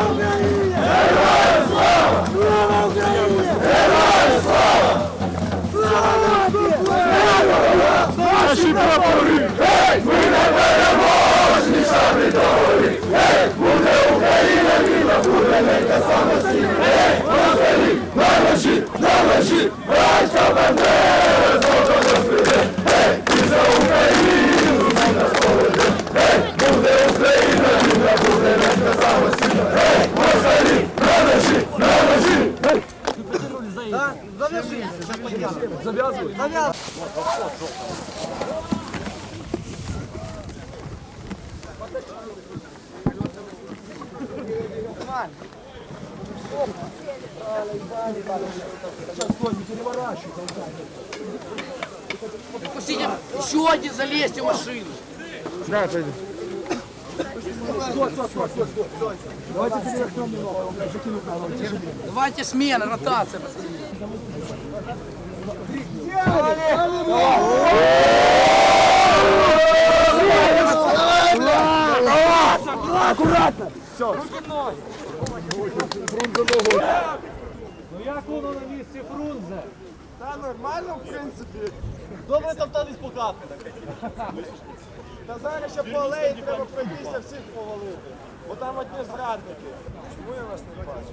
Oh, no. Пустите, еще один залезьте в машину. Давайте смена, ротация. пацаны. Як воно на місці Фрунзе? Та нормально, в принципі. Добре десь покатка така. Та зараз ще по алеї треба пройтися всіх повалити. Бо там одні зрадники. Чому я вас не бачу?